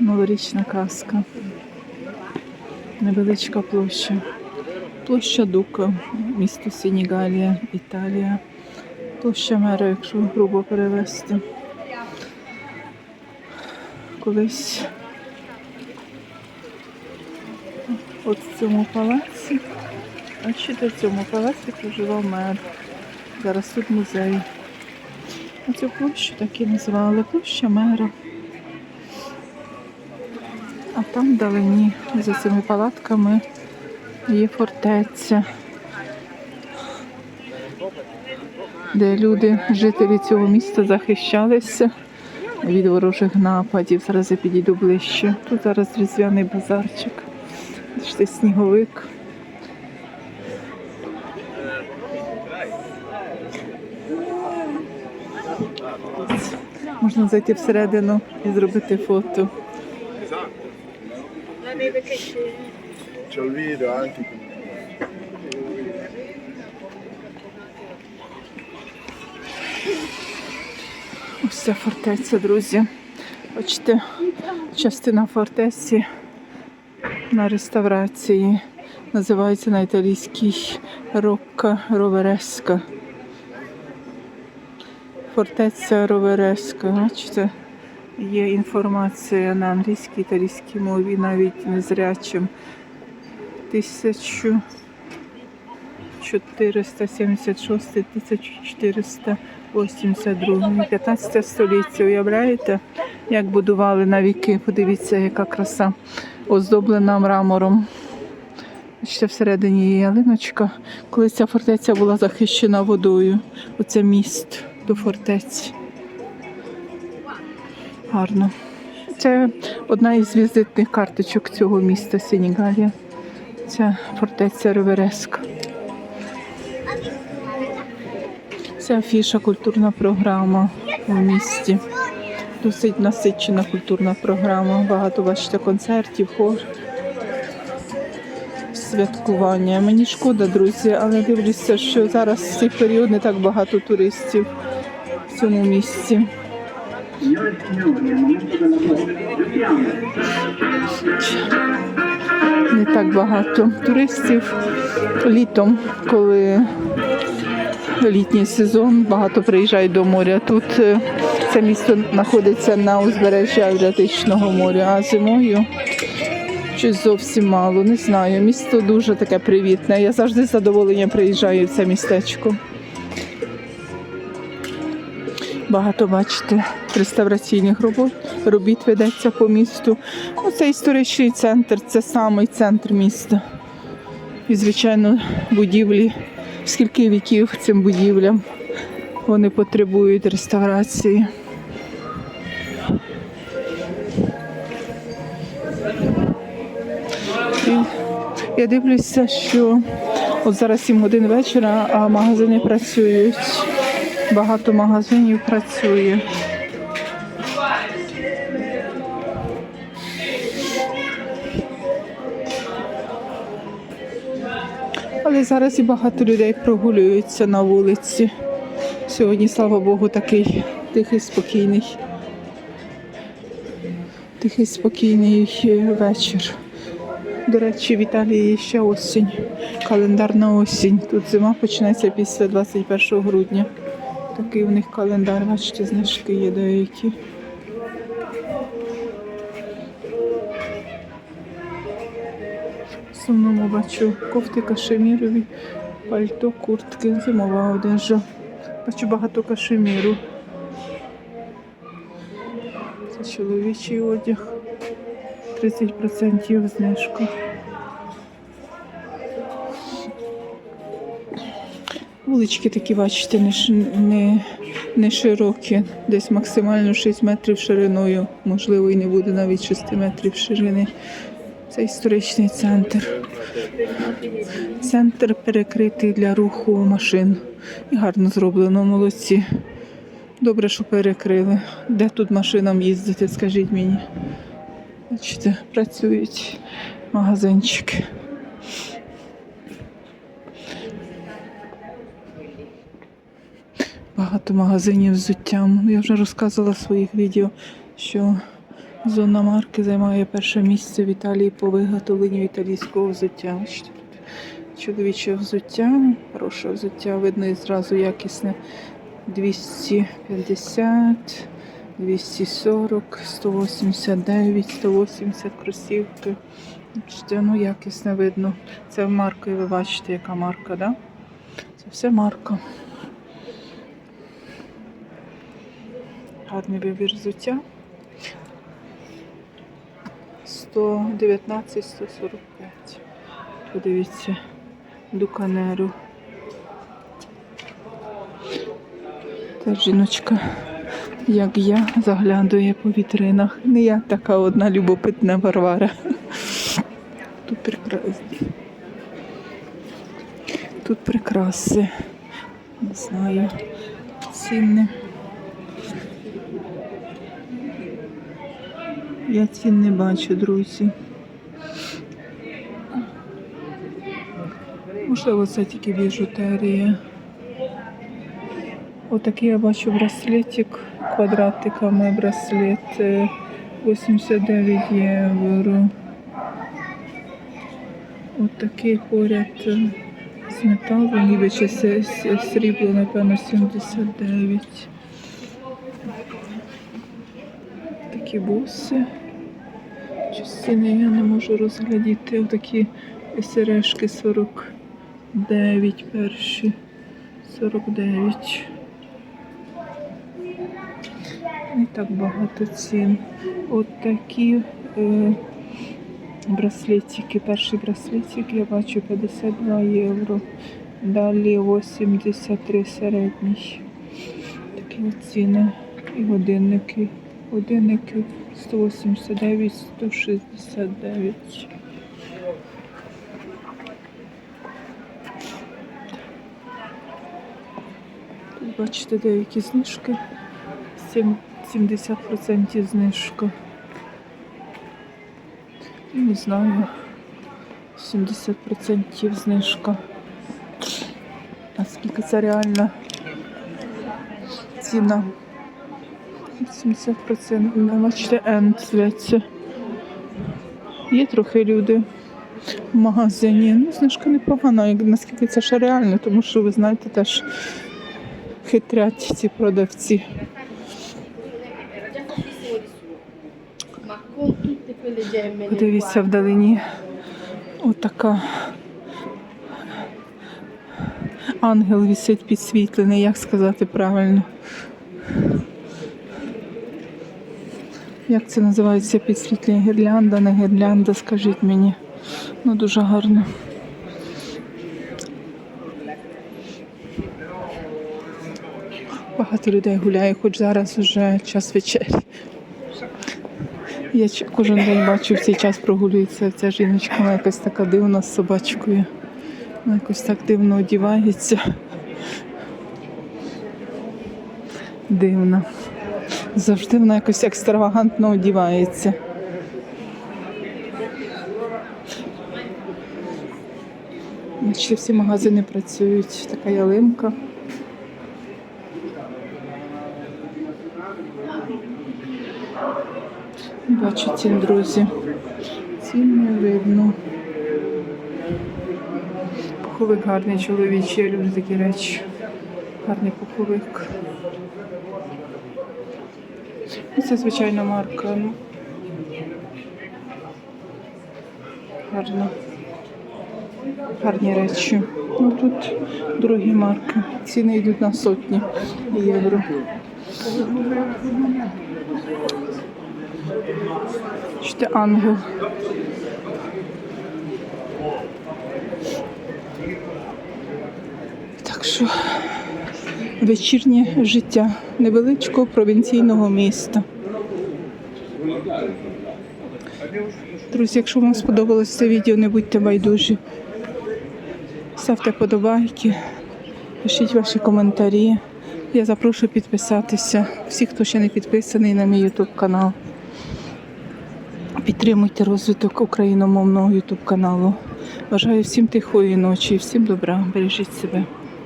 Новорічна казка. Невеличка площа. Площа Дука, місто Сенігалія, Італія. Площа мера, якщо грубо перевести. Колись от в цьому палаці. Бачите, в цьому палаці проживав мер. Зараз тут музей. Оцю площу так і назвали площа мера. Там вдалині за цими палатками є фортеця, де люди, жителі цього міста захищалися від ворожих нападів. Зараз я підійду ближче. Тут зараз різдвяний базарчик. Бачите, сніговик. Можна зайти всередину і зробити фото. C'ho il video anche. Ось ця фортеця, друзі. Бачите, частина фортеці на реставрації. Називається на італійській Рокка Ровереска. Фортеця Ровереска. Бачите, є інформація на англійській італійській мові, навіть незрячим. 1476-1482, 15 століття. Уявляєте, як будували на віки? Подивіться, яка краса оздоблена мрамором. Ще всередині є ялиночка. Коли ця фортеця була захищена водою, оце міст до фортеці. Гарно. Це одна із візитних карточок цього міста Сенігалія. Ця фортеця Ревереска. Це афіша, культурна програма у місті. Досить насичена культурна програма. Багато бачите концертів, хор, святкування. Мені шкода, друзі, але дивлюся, що зараз в цей період не так багато туристів в цьому місці. Signore e signori, è il momento della posta. Giochiamo! не так багато туристів літом, коли літній сезон, багато приїжджають до моря. Тут е, це місто знаходиться на узбережжі Адриатичного моря, а зимою щось зовсім мало. Не знаю. Місто дуже таке привітне. Я завжди з задоволенням приїжджаю в це містечко. Багато бачите реставраційних робот, робіт ведеться по місту. Оце історичний центр, це самий центр міста. І, звичайно, будівлі. Скільки віків цим будівлям вони потребують реставрації. І я дивлюся, що от зараз 7 годин вечора, а магазини працюють. Багато магазинів працює. Але зараз і багато людей прогулюються на вулиці. Сьогодні, слава Богу, такий тихий, спокійний. Тихий, спокійний вечір. До речі, в Італії ще осінь, календарна осінь. Тут зима почнеться після 21 грудня. Такий у них календар, бачите, знижки є деякі. В основному бачу кофти кашемірові, пальто, куртки, зимова одежа. Бачу багато кашеміру. Це чоловічий одяг. 30% знижка. Вулички такі, бачите, не, не, не широкі, десь максимально 6 метрів шириною, можливо, і не буде навіть 6 метрів ширини. Це історичний центр. Центр перекритий для руху машин. І гарно зроблено, молодці. Добре, що перекрили. Де тут машинам їздити, скажіть мені. Бачите, працюють магазинчики. Багато магазинів з взуттям. Я вже розказувала в своїх відео, що Зона марки займає перше місце в Італії по виготовленню італійського взуття. Чоловіче взуття, хороше взуття, видно і зразу якісне 250, 240, 189, 180 кросівки. Ну якісне видно. Це маркою, ви бачите, яка марка, да? Це все марка. Гарний вибір взуття. 119, 145. Подивіться, дуканеру. Та жіночка, як я, заглядує по вітринах. Не я така одна любопитна Варвара. Тут прекрасно. Тут прикраси. Не знаю. Ціни. Я цін не бачу, друзі. Можливо, це тільки біжутерія. Отакий я бачу браслетик квадратиками браслет е, 89 євро. Отакий поряд е, з металу, ніби чи срібло, напевно, 79. Такі буси. Частини я не можу розглядіти. Отакі сережки 49 перші. 49. Не так багато цін. От такі е, браслетики. Перший браслетик я бачу 52 євро. Далі 83 середній. Такі ціни. І годинники. Годинники 189, 169. Тут бачите деякі знижки. Сім- 70% знижка. Не знаю. 70% знижка. А скільки це реальна ціна? 70%. Ну, Бачите, N зветься. Є трохи люди в магазині. Ну, знижка непогана, наскільки це ще реально, тому що ви знаєте, теж хитрять ці продавці. Подивіться вдалині. Отака. Ангел висить підсвітлений, як сказати правильно. Як це називається підсвітлення? Гірлянда, не гірлянда, скажіть мені. Ну дуже гарно. Багато людей гуляє, хоч зараз вже час вечері. Я кожен день бачу в цей час прогулюється ця жіночка, вона якась така дивна з собачкою. Вона якось так дивно одівається. Дивно. Завжди вона якось екстравагантно одівається. Бачите, всі магазини працюють. Така ялинка. Бачу друзі. Цін видно. Пуховик гарний чоловічий, я люблю такі речі. Гарний пуховик. Це звичайна марка. Ну. Гарно. Гарні речі. Ну тут другі марки. Ціни йдуть на сотні євро. Бачите, ангел. Так що вечірнє життя невеличкого провінційного міста. Друзі, якщо вам сподобалось це відео, не будьте байдужі. Ставте подобайки, пишіть ваші коментарі. Я запрошую підписатися. Всі, хто ще не підписаний на мій YouTube канал. Підтримуйте розвиток україномовного YouTube каналу. Бажаю всім тихої ночі, всім добра, бережіть себе.